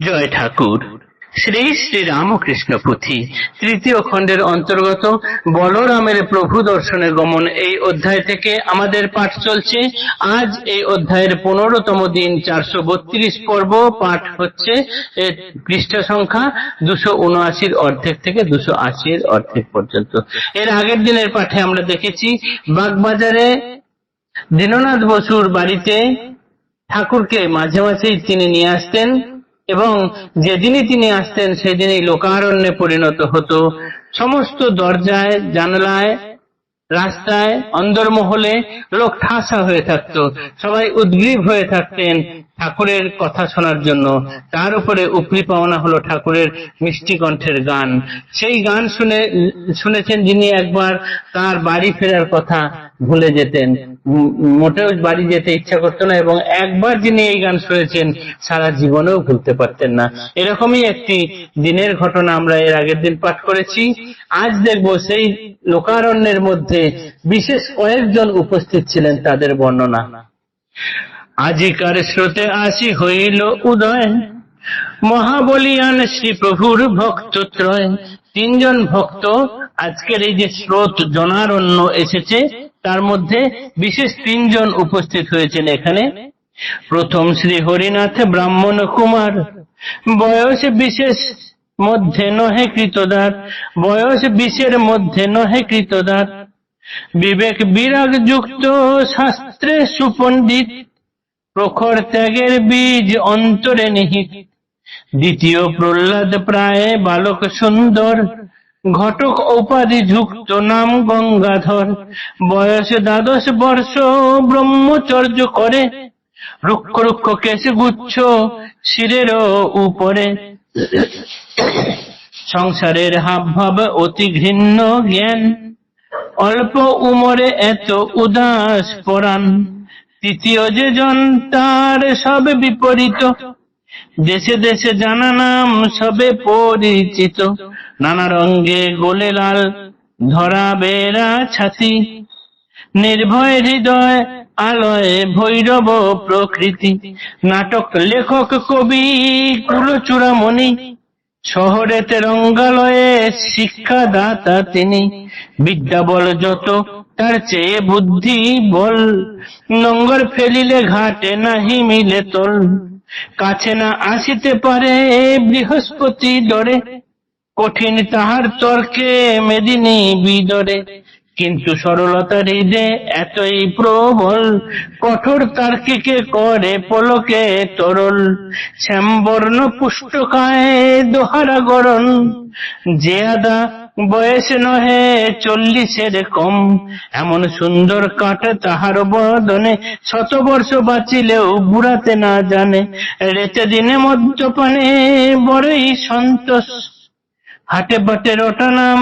জয় ঠাকুর। শ্রী শ্রী রামকৃষ্ণ পুঁথি, তৃতীয় খণ্ডের অন্তর্গত বলরামের প্রভু দর্শনে গমন এই অধ্যায় থেকে আমাদের পাঠ চলছে। আজ এই অধ্যায়ের পনেরোতম দিন, চারশো বত্রিশ পর্ব পাঠ হচ্ছে। পৃষ্ঠা সংখ্যা দুশো উনআশির অর্ধেক থেকে দুশো আশির অর্ধেক পর্যন্ত। এর আগের দিনের পাঠে আমরা দেখেছি, বাগবাজারে দীননাথ বসুর বাড়িতে ঠাকুরকে মাঝে মাঝেই তিনি নিয়ে আসতেন। এবং যেদিনই তিনি আসতেন, সেদিনই লোকারণ্যে পরিণত হতো। সমস্ত দরজায়, জানলায়, রাস্তায় অন্দরমহলে লোক ঠাসা হয়ে থাকতো। সবাই উদ্গ্রীব হয়ে থাকতেন ঠাকুরের কথা শোনার জন্য। তার উপরে উপরি পাওনা হলো ঠাকুরের মিষ্টি কণ্ঠের গান। সেই গান শুনে, শুনেছেন যিনি একবার তার বাড়ি ফেরার কথা ভুলে যেতেন। মোটেও বাড়ি যেতে ইচ্ছা করতো না এবং একবার যিনি এই গান শুনেছেন, সারা জীবনেও ভুলতে পারতেন না। এরকমই একটি দিনের ঘটনা আমরা এর আগের দিন পাঠ করেছি। আজ দেখব সেই লোকারণ্যের মধ্যে বিশেষ কয়েকজন উপস্থিত ছিলেন তাদের বর্ণনা। আজিকার স্রোতে আসি হইল উদয়। মহাবলিয়ান শ্রী প্রভুর ভক্ত ত্রয় তিনজন ভক্ত আজকের এই যে স্রোত জনারণ্য এসেছে, তার মধ্যে বিশেষ তিনজন উপস্থিত হয়েছেন এখানে। প্রথম শ্রী হরিনাথ ব্রাহ্মণ কুমার, বয়স বিশেষ মধ্যে নহে কৃতদার, বয়স বিশের মধ্যে নহে কৃতদার। বিবেক বিরাগ যুক্ত শাস্ত্রে সুপণ্ডিত, প্রখর ত্যাগের বীজ অন্তরে নিহিত। দ্বিতীয় প্রহ্লাদ প্রায় বালক সুন্দর, ঘটক উপাধি যুক্ত নাম গঙ্গাধর। বয়স দ্বাদশ বর্ষ, ব্রহ্মচর্য করে। রুক্ষ রুক্ষ কেশ গুচ্ছ শিরের উপরে। সংসারের হাব ভাব অতি ঘৃণ্য জ্ঞান। অল্প উমরে এত উদাস পরাণ। তৃতীয় যে জন, তার সব বিপরীত। দেশে দেশে জানা নাম সবে পরিচিত। নানা রঙ্গে গোলে লাল, ধরা বেড়া ছাতি। নির্ভয় হৃদয়, আলয় ভৈরব প্রকৃতি। নাটক, লেখক, কবি, কুলচূড়ামণি। শহরেতে রঙ্গালয়ে শিক্ষাদাতা তিনি। বিদ্যা বল যত, তার চেয়ে বুদ্ধি বল। নঙ্গর ফেলিলে ঘাটে নাহি মিলে তল। কাছে না আসিতে পারে বৃহস্পতি ডরে কঠিন তাহার তর্কে মেদিনী বিদরে। কিন্তু সরলতা হৃদে এতই প্রবল, কঠোর তার্কিকে করে পলকে তরল। শ্যামবর্ণ পুষ্টকায় দোহারা গরণ, যে আদা বয়স নহে চল্লিশের কম। এমন সুন্দর কাঠ তাহার বদনে, শত বর্ষ বাঁচিলেও বুড়াতে না জানে। রেতে দিনে মদ্যপানে বড়ই সন্তোষ। হাটে বাটে রটা নাম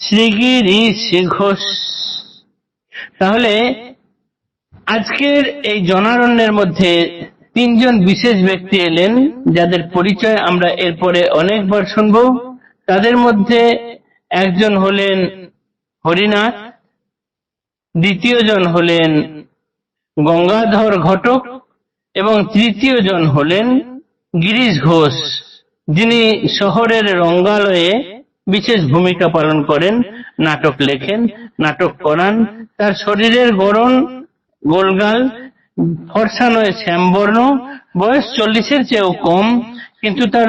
শ্রীগিরি শ্রী ঘোষ। তাহলে আজকের এই জনারণ্যের মধ্যে তিনজন বিশেষ ব্যক্তি এলেন, যাদের পরিচয় আমরা এরপরে অনেকবার শুনব। তাদের মধ্যে একজন হলেন হরিনাথ দ্বিতীয় জন হলেন গঙ্গাধর ঘটক এবং তৃতীয় জন হলেন গিরিশ ঘোষ, যিনি শহরের রঙ্গালয়ে বিশেষ ভূমিকা পালন করেন, নাটক লেখেন, নাটক করান। তার শরীরের গড়ন, গোলগাল ফর্সা নয় শ্যামবর্ণ, বয়স চল্লিশের চেয়েও কম। কিন্তু তার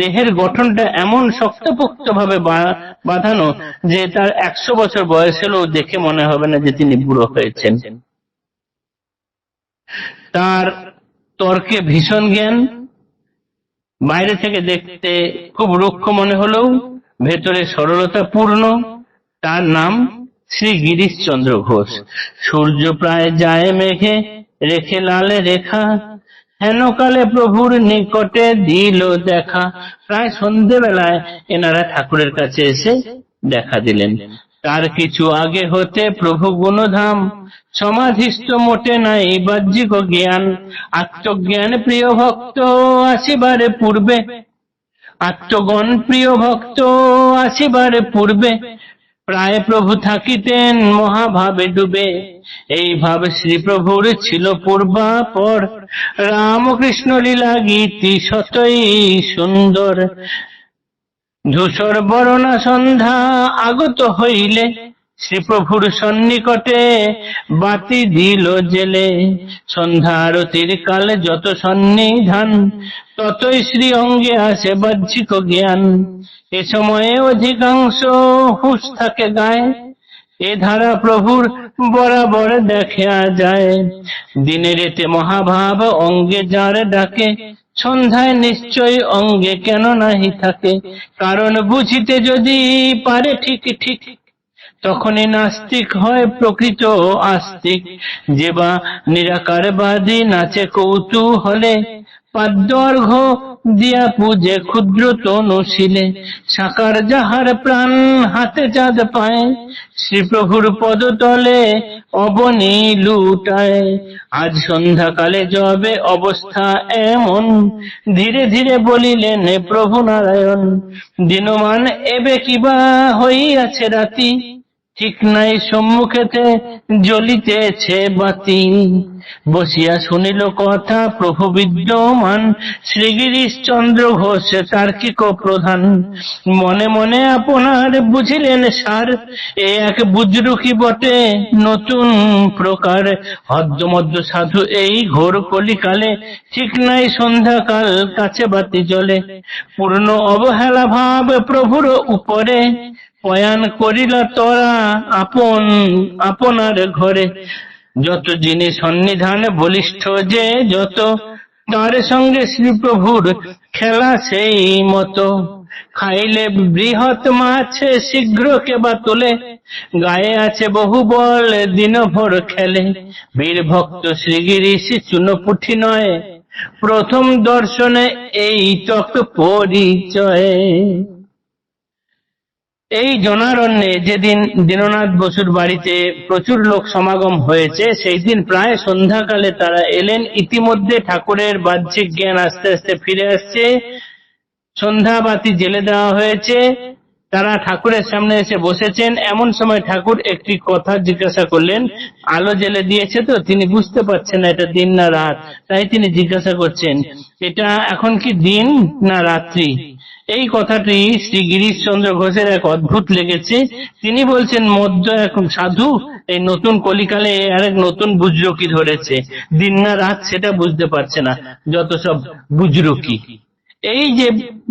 দেহের গঠনটা এমন শক্তপোক্ত ভাবে বাঁধানো যে তার একশো বছর বয়স হলেও দেখে মনে হবে না যে তিনি বুড়ো হয়েছেন। তার তর্কে ভীষণ জ্ঞান, বাইরে থেকে দেখতে খুব রুক্ষ মনে হলেও ভেতরে সরলতা পূর্ণ তার নাম শ্রী গিরিশ চন্দ্র ঘোষ। সূর্য প্রায় যায় মেঘে, রেখে লালে রেখা হেনকালে প্রভুর নিকটে দিল দেখা। প্রায় সন্ধেবেলায় এনারা ঠাকুরের কাছে এসে দেখা দিলেন। তার কিছু আগে হতে প্রভু গুণধাম, সমাধিস্থ মোটে নাই বাহ্যিক জ্ঞান, আত্মজ্ঞান প্রিয় ভক্ত আসিবারে পূর্বে, আত্মগণ প্রিয় ভক্ত আসিবারে পূর্বে প্রায় প্রভু থাকিতেন, মহাভাবে ডুবে। এই শ্রী প্রভুর ছিল পূর্বাপর। রামকৃষ্ণ লীলা গীতি সতই সুন্দর। ধূসর বরণা সন্ধ্যা আগত হইলে শ্রীপ্রভুর সন্নিকটে বাতি দিল জেলে। সন্ধ্যা আরতির কালে যত সন্নিধান, ততই শ্রী অঙ্গে আসে বাহ্যিক জ্ঞান। এ সময়ে অধিকাংশ হুঁশ থাকে গায়ে। এ ধারা প্রভুর বরাবর দেখা যায়। দিনের এতে মহাভাব অঙ্গে যার ডাকে, সন্ধ্যায় নিশ্চয় অঙ্গে কেন নাহি থাকে? কারণ বুঝিতে যদি পারে ঠিক ঠিক তখনই নাস্তিক হয় প্রকৃত আস্তিক। যে বা নিরাকারবাদী নাচে কৌতূহলে পাদ্যর্ঘ দিয়া পূজে ক্ষুদ্র তনুশীলে সাকার যাহার প্রাণ হাতে চাঁদ পায়, শ্রীপ্রভুর পদতলে অবনী লুটায়। আজ সন্ধ্যাকালে যবে অবস্থা এমন, ধীরে ধীরে বলিলেন প্রভু নারায়ণ, দিনমান এবে কিবা হইয়াছে রাতি? ঠিক নাই সম্মুখেতে জ্বলিতেছে বাতি বসিয়া শুনিল কথা, প্রভু বিদ্যমান। শ্রীগিরিশ চন্দ্র ঘোষ তার্কিক প্রধান? মনে মনে আপনার বুঝিলেন সার, এ এক বুজরুকি বটে, নতুন প্রকার। হদ্যমদ্য সাধু এই ঘোর কলিকালে ঠিক নাই সন্ধ্যাকাল কাছে বাতি জ্বলে। পূর্ণ অবহেলা ভাব প্রভুর উপরে। পয়ান করিল তোরা আপন, আপনার ঘরে। যত জিনিস সন্নিধান বলিষ্ঠ যে, যত তার সঙ্গে শ্রীপ্রভুর খেলা সেই মতো। খাইলে বৃহৎ মাছ শীঘ্র কেবা তোলে, গায়ে আছে বহু বল দিনভর খেলে। বীর ভক্ত শ্রীগিরিশ চুনপুঠি নয়, প্রথম দর্শনে এই তক পরিচয়। এই জনারণ্যে যেদিন দীননাথ বসুর বাড়িতে প্রচুর লোক সমাগম হয়েছে, সেই দিন প্রায় সন্ধ্যাকালে তারা এলেন। ইতিমধ্যে ঠাকুরের বাহ্যিক জ্ঞান আস্তে আস্তে ফিরে আসছে। সন্ধ্যাবাতি জেলে দেওয়া হয়েছে। তারা ঠাকুরের সামনে এসে বসেছেন। এমন সময় ঠাকুর একটি কথা জিজ্ঞাসা করলেন, আলো জেলে দিয়েছে তো? তিনি বুঝতে পারছেন না, এটা দিন না রাত। তাই তিনি জিজ্ঞাসা করছেন, এটা এখন কি দিন না রাত্রি? এই কথাটি শ্রী গিরিশচন্দ্র ঘোষের এক অদ্ভুত লেগেছে। তিনি বলছেন, মধ্য এখন সাধু, এই নতুন কলিকালে আরেক নতুন বুজরুকি ধরেছে। দিন না রাত সেটা বুঝতে পারছে না, যত সব বুজরুকি। এই যে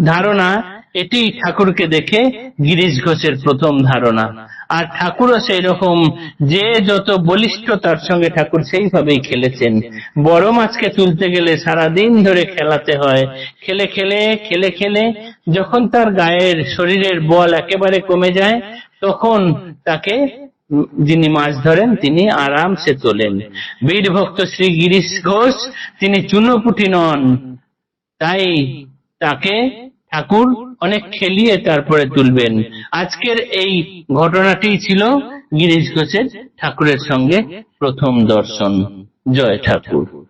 ধারণা এটি ঠাকুরকে দেখে গিরিশ ঘোষের প্রথম ধারণা। আর ঠাকুরও সেই রকম যে যত বলিষ্ঠ তার সঙ্গে ঠাকুর সেইভাবেই খেলেছেন। বড় মাছকে তুলতে গেলে সারা দিন ধরে খেলাতে হয়। খেলে খেলে খেলে খেলে যখন তার গায়ের শরীরের বল একেবারে কমে যায়, তখন তাকে যিনি মাছ ধরেন, তিনি আরামসে তোলেন। বীর ভক্ত শ্রী গিরিশ ঘোষ, তিনি চুনোপুটি নন। তাই তাকে ঠাকুর অনেক খেলিয়ে তারপরে তুলবেন। আজকের এই ঘটনাটি ছিল গিরিশ ঘোষের ঠাকুরের সঙ্গে প্রথম দর্শন। জয় ঠাকুর।